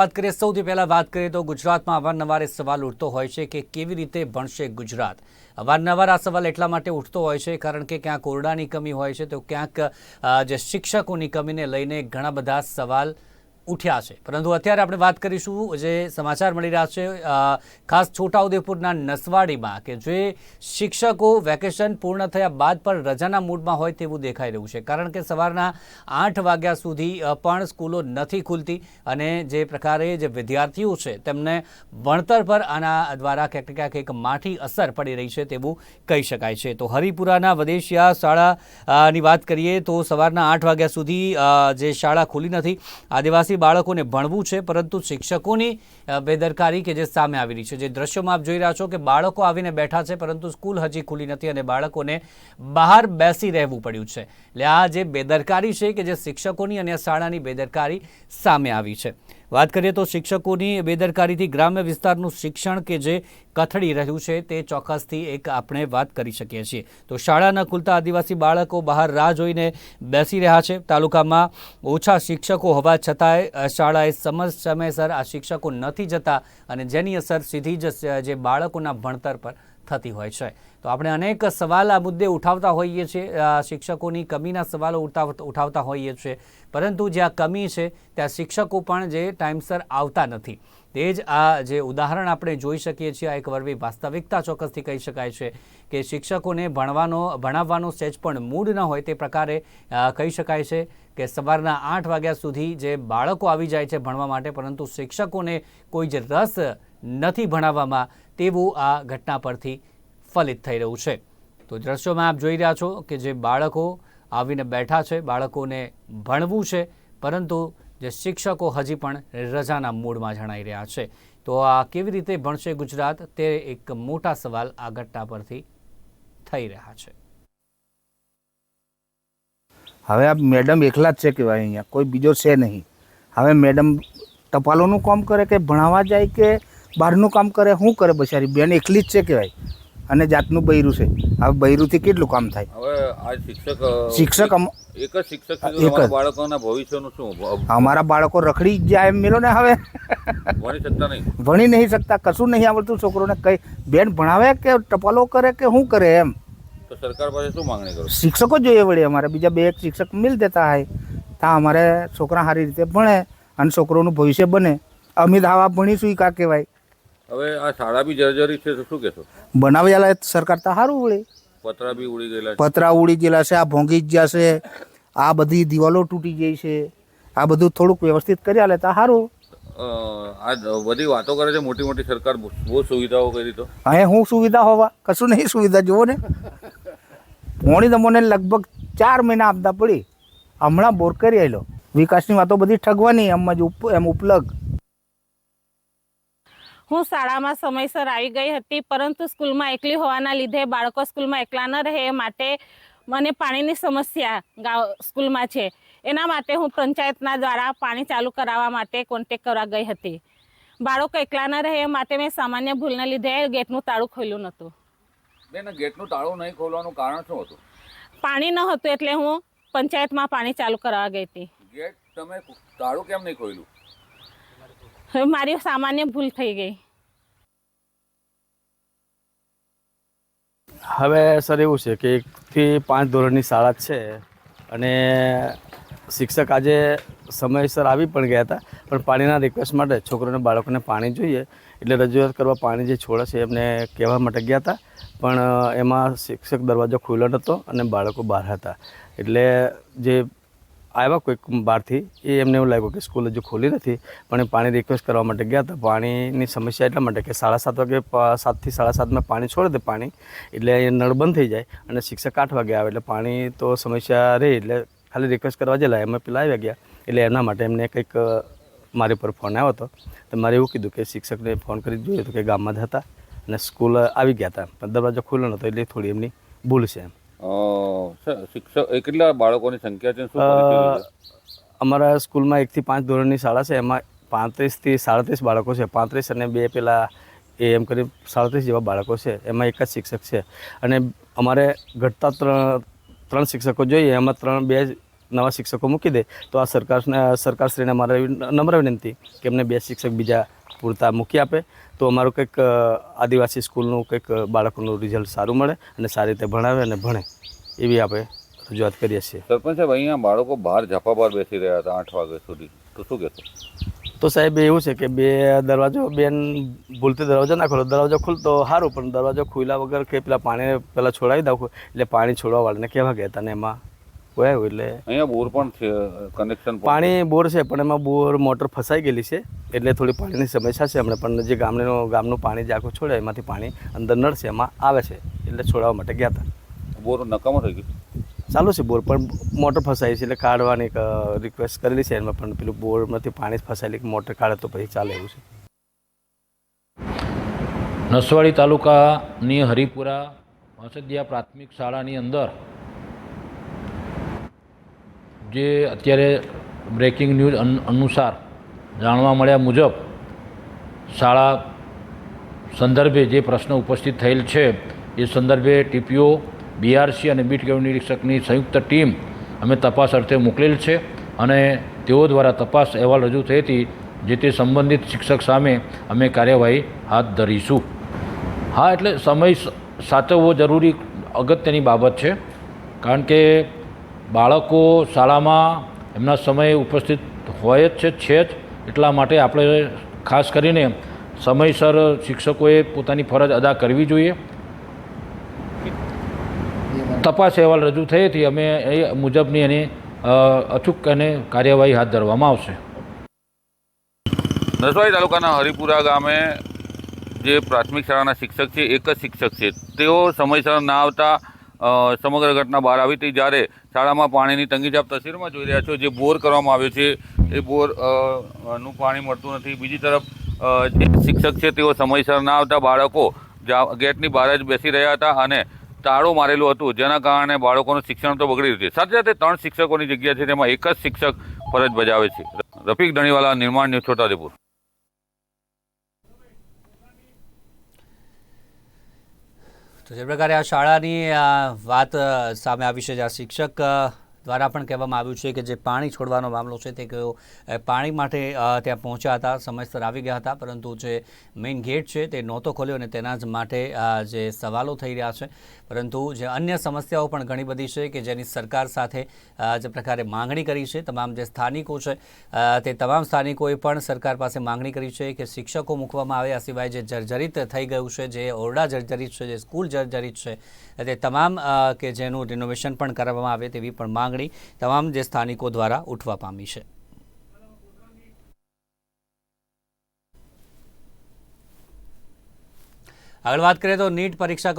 વાત કરીએ, સૌથી પહેલા વાત કરીએ તો ગુજરાતમાં અવારનવાર એ સવાલ ઉઠતો હોય છે કે કેવી રીતે ભણશે ગુજરાત? અવારનવાર આ સવાલ એટલા માટે ઉઠતો હોય છે કારણ કે ક્યાંક ઓરડાની કમી હોય છે તો ક્યાંક જે શિક્ષકોની કમીને લઈને ઘણા બધા સવાલ ઉઠ્યા છે. પરંતુ અત્યારે આપણે વાત કરીશું જે સમાચાર મળી રહ્યા છે ખાસ છોટાઉદેપુરના નસવાડીમાં કે જે શિક્ષકો વેકેશન પૂર્ણ થયા બાદ પણ રજાના મૂડમાં હોય તેવું દેખાઈ રહ્યું છે. કારણ કે સવારના આઠ વાગ્યા સુધી પણ સ્કૂલો નથી ખુલતી અને જે પ્રકારે જે વિદ્યાર્થીઓ છે તેમને ભણતર પર આના દ્વારા ક્યાંક ક્યાંક એક માઠી અસર પડી રહી છે તેવું કહી શકાય છે. તો હરિપુરાના વદેશિયા શાળાની વાત કરીએ તો સવારના આઠ વાગ્યા સુધી જે શાળા ખુલી નથી, આદિવાસી બાળકોને ભણવું છે, પરંતુ શિક્ષકોની બેદરકારી કે જે સામે આવી રહી છે. જે દ્રશ્યોમાં આપ જોઈ રહ્યા છો કે બાળકો આવીને બેઠા છે, પરંતુ સ્કૂલ હજી ખુલી નથી અને બાળકોને બહાર બેસી રહેવું પડ્યું છે. એટલે આ જે બેદરકારી છે કે જે શિક્ષકોની અને શાળાની બેદરકારી સામે આવી છે. વાત કરીએ તો શિક્ષકોની બેદરકારીથી ગ્રામ્ય વિસ્તારનું શિક્ષણ કે જે કથળી રહ્યું છે તે ચોક્કસથી એક આપણે વાત કરી શકીએ છીએ. તો શાળા ન ખુલતા આદિવાસી બાળકો બહાર રાહ જોઈને બેસી રહ્યા છે. તાલુકામાં ઓછા શિક્ષકો હોવા છતાંય શાળાએ સમય સમયસર આ શિક્ષકો નથી જતા અને જેની અસર સીધી જ જે બાળકોના ભણતર પર થતી હોય છે. તો આપણે અનેક સવાલ આ મુદ્દે ઉઠાવતા હોઈએ છીએ. શિક્ષકોની કમીના સવાલો ઉઠાવ- ઉઠાવતા હોઈએ છીએ. પરંતુ જ્યાં કમી છે, ત્યાં શિક્ષકો પણ જે ટાઈમસર આવતા નથી. તે જ આ જે ઉદાહરણ આપણે જોઈ શકીએ છીએ, આ એક વર્વી વાસ્તવિકતા ચોક્કસથી કહી શકાય છે કે શિક્ષકોને ભણવાનો, ભણાવવાનો સહેજ પણ મૂડ ન હોય તે પ્રકારે કહી શકાય છે કે સવારના આઠ વાગ્યા સુધી જે બાળકો આવી જાય છે ભણવા માટે, પરંતુ શિક્ષકોને કોઈ જ રસ નથી ભણાવવામાં તેવું આ ઘટના પરથી ફલિત થઈ રહ્યું છે. તો દ્રશ્યોમાં આપ જોઈ રહ્યા છો કે જે બાળકો આવીને બેઠા છે. બાળકોને ભણવું છે, પરંતુ જે શિક્ષકો હજી પણ રજાના મૂડમાં જણાઈ રહ્યા છે. તો આ કેવી રીતે ભણશે ગુજરાત? તે એક મોટા સવાલ આ ઘટના પરથી થઈ રહ્યા છે. હવે આ મેડમ એકલા જ છે કહેવાય અહીંયા. કોઈ બીજો છે નહીં. હવે મેડમ ટપાલોનું કામ કરે કે ભણાવવા જાય કે બહારનું કામ કરે? શું કરે બચારી? બેન એકલી જ છે કહેવાય. અને જાતનું બૈરું છે. હવે બૈરુંથી કેટલું કામ થાય? હવે આ શિક્ષક શિક્ષક એક જ શિક્ષક એક બાળકોના ભવિષ્યનું શું? અમારા બાળકો રખડી જ જાય એમ મેલો ને હવે. ભણી શકતા નહીં. ભણી નહીં શકતા કશું નહીં આવડતું છોકરોને કઈ. બેન ભણાવે કે ટપાલો કરે કે શું કરે એમ? તો સરકાર પાસે શું માંગણી કરો? શિક્ષકો જોઈએ વળી અમારે. બીજા બે એક શિક્ષક મિલ દેતા હોય. ત્યાં અમારે છોકરા સારી રીતે ભણે અને છોકરોનું ભવિષ્ય બને. અમિત આવા ભણીશું એ કા કહેવાય. હવે આ શાળા બી જર્જરી છે તો શું કહેશો? બનાવેલા સરકાર તો સારું વળી પતરા બી ઉડી ગયેલા પતરા ઉડી ગયેલા છે આ ભોંગી ગયા છે આ બધી દિવાલો તૂટી ગઈ છે આ બધું થોડુંક વ્યવસ્થિત કરી આલે તો સારું આ બધી વાતો કરે છે મોટી મોટી સરકાર બહુ સુવિધાઓ કરી તો. અહીં હું સુવિધા હોવા? કશું નહીં સુવિધા જુઓ ને. પોણી તમને લગભગ ચાર મહિના આપતા પડી. હમણાં બોર કરી આવેલો વિકાસની વાતો બધી ઠગવાની એમ જ એમ ઉપલગ. હું શાળામાં સમયસર આવી ગઈ હતી પરંતુ સ્કૂલમાં એકલી હોવાના લીધે બાળકો સ્કૂલમાં એકલા ન રહે એ માટે મને પાણીની સમસ્યા ગાંવ સ્કૂલમાં છે. એના માટે હું પંચાયતના દ્વારા પાણી ચાલુ કરાવવા માટે કોન્ટેક કરવા ગઈ હતી. બાળકો એકલા ન રહે એ માટે મેં સામાન્ય ભૂલને લીધે ગેટનું તાળું ખોલ્યું નહોતું. બેન ગેટનું તાળું નહીં ખોલવાનું કારણ શું હતું? પાણી ન હતું એટલે હું પંચાયતમાં પાણી ચાલુ કરાવવા ગઈ હતી. ગેટ તમે તાળું કેમ નહીં ખોલ્યું? હવે મારી સામાન્ય ભૂલ થઈ ગઈ. હવે સર, એવું છે કે એકથી પાંચ ધોરણની શાળા છે અને શિક્ષક આજે સમયસર આવી પણ ગયા હતા, પણ પાણીના રિક્વેસ્ટ માટે છોકરોને, બાળકોને પાણી જોઈએ, એટલે રજૂઆત કરવા પાણી જે છોડે છે એમને કહેવા માટે ગયા હતા. પણ એમાં શિક્ષક દરવાજો ખુલ્લો નહોતો અને બાળકો બહાર હતા. એટલે જે આવ્યા કોઈક બહારથી. એ એમને એવું લાગ્યું કે સ્કૂલ હજુ ખોલી નથી. પણ એ પાણી રિક્વેસ્ટ કરવા માટે ગયા હતા. પાણીની સમસ્યા એટલા માટે કે સાડા સાત વાગે સાતથી સાડા સાતમાં પાણી છોડે દે પાણી. એટલે એ નળ બંધ થઈ જાય અને શિક્ષક આઠ વાગે આવે. એટલે પાણી તો સમસ્યા રહે. એટલે ખાલી રિક્વેસ્ટ કરવા જેલા. એમાં પેલા આવ્યા ગયા. એટલે એના માટે એમને કંઈક મારી પર ફોન આવ્યો હતો. તો મારે એવું કીધું કે શિક્ષકને ફોન કરી જોઈએ. તો કે ગામમાં જ હતા અને સ્કૂલ આવી ગયા હતા. દરવાજો ખુલ્લો નહોતો. એટલે થોડી એમની ભૂલ છે એમ. શિક્ષક કેટલા બાળકોની સંખ્યા છે? અમારા સ્કૂલમાં એકથી પાંચ ધોરણની શાળા છે. એમાં પાંત્રીસથી સાડત્રીસ બાળકો છે. પાંત્રીસ અને બે પેલા એ એમ કરી સાડત્રીસ જેવા બાળકો છે. એમાં એક જ શિક્ષક છે. અને અમારે ઘટતા ત્રણ ત્રણ શિક્ષકો જોઈએ. એમાં ત્રણ, બે નવા શિક્ષકો મૂકી દે તો આ સરકારને સરકારશ્રીને મારે નમ્ર વિનંતી કે એમને બે શિક્ષક બીજા પૂરતા મૂકી આપે તો અમારું કંઈક આદિવાસી સ્કૂલનું કંઈક બાળકોનું રિઝલ્ટ સારું મળે અને સારી રીતે ભણાવે અને ભણે એવી આપણે રજૂઆત કરીએ છીએ. સરપંચ સાહેબ અહીંયા બાળકો બહાર ઝાપા બહાર બેસી રહ્યા હતા આઠ વાગ્યા સુધી. તો શું કહેશો? તો સાહેબ એવું છે કે બે દરવાજો બેન ભૂલથી દરવાજો ના ખોલો દરવાજો ખુલતો સારું પણ દરવાજો ખુલ્લા વગર કે પેલા પાણી પેલા છોડાવી દઉં એટલે પાણી છોડવા વાળાને કહેવા ગયા હતા ને એમાં? કોઈ આવ્યું એટલે અહીંયા બોર પણ છે કનેક્શન પાણી બોર છે પણ એમાં બોર મોટર ફસાઈ ગયેલી છે એટલે થોડી પાણીની સમસ્યા છે હમણાં પણ જે ગામનું ગામનું પાણી જે આખું છોડે એમાંથી પાણી અંદર નળ છે એમાં આવે છે એટલે છોડાવવા માટે ગયા હતા. બોર નકામો થઈ ગયું ચાલુ છે બોર પણ મોટર ફસાઈ છે એટલે કાઢવાની એક રિક્વેસ્ટ કરેલી છે એમાં પણ પેલું બોરમાંથી પાણી ફસાયેલી મોટર કાઢે તો પછી ચાલે એવું છે. નસવાડી તાલુકાની હરિપુરા વાંસદિયા પ્રાથમિક શાળાની અંદર જે અત્યારે બ્રેકિંગ ન્યૂઝ અનુસાર જાણવા મળ્યા મુજબ શાળા સંદર્ભે જે પ્રશ્ન ઉપસ્થિત થયેલ છે, એ સંદર્ભે ટીપીઓ બીઆરસી અને બીટ ગેમ નિરીક્ષકની સંયુક્ત ટીમ અમે તપાસ અર્થે મોકલેલ છે અને તેઓ દ્વારા તપાસ અહેવાલ રજૂ થઈ હતી, જે તે સંબંધિત શિક્ષક સામે અમે કાર્યવાહી હાથ ધરીશું. હા, એટલે સમય સાચવવો જરૂરી અગત્યની બાબત છે, કારણ કે બાળકો શાળામાં એમના સમયે ઉપસ્થિત હોય જ છે છે જ. એટલા માટે આપણે ખાસ કરીને સમયસર શિક્ષકોએ પોતાની ફરજ અદા કરવી જોઈએ. તપાસ અહેવાલ રજૂ થઈ હતી અમે એ મુજબની એની અચૂક અને કાર્યવાહી હાથ ધરવામાં આવશે. નસવાડી તાલુકાના હરિપુરા ગામે જે પ્રાથમિક શાળાના શિક્ષક છે, એક જ શિક્ષક છે, તેઓ સમયસર ના આવતા સમગ્ર ઘટના બહાર આવી હતી જ્યારે શાળામાં પાણીની તંગી આપ તસવીરમાં જોઈ રહ્યા છો. જે બોર કરવામાં આવ્યો છે, એ બોરનું પાણી મળતું નથી. બીજી તરફ જે શિક્ષક છે, તેઓ સમયસર ના આવતા બાળકો ગેટની બહાર જ બેસી રહ્યા હતા અને તાળું મારેલું હતું, જેના કારણે બાળકોનું શિક્ષણ તો બગડી રહ્યું છે. સાથે સાથે ત્રણ શિક્ષકોની જગ્યા છે, તેમાં એક જ શિક્ષક ફરજ બજાવે છે. રફીક ધણીવાલા, નિર્માણ ન્યૂઝ, છોટાઉદેપુર. તો જે પ્રકારે આ શાળાની વાત સામે આવી છે જ્યાં શિક્ષક દ્વારા પણ કહેવામાં આવ્યું છે કે જે પાણી છોડવાનો મામલો છે તે કયો પાણી માટે ત્યાં પહોંચ્યા હતા, સમયસર આવી ગયા હતા, પરંતુ જે મેઇન ગેટ છે તે નહોતો ખોલ્યો અને તેના જ માટે જે સવાલો થઈ રહ્યા છે. પરંતુ જે અન્ય સમસ્યાઓ પણ ઘણી બધી છે કે જેની સરકાર સાથે જે પ્રકારે માંગણી કરી છે, તમામ જે સ્થાનિકો છે તે તમામ સ્થાનિકોએ પણ સરકાર પાસે માંગણી કરી છે કે શિક્ષકો મૂકવામાં આવે, આ સિવાય જે જર્જરિત થઈ ગયું છે, જે ઓરડા જર્જરિત છે, જે સ્કૂલ જર્જરિત છે, તે તમામ કે જેનું રિનોવેશન પણ કરવામાં આવે તેવી પણ માંગણી તમામ જે સ્થાનિકો દ્વારા ઉઠવા પામી છે. આગળ વાત કરીએ તો નીટ પરીક્ષા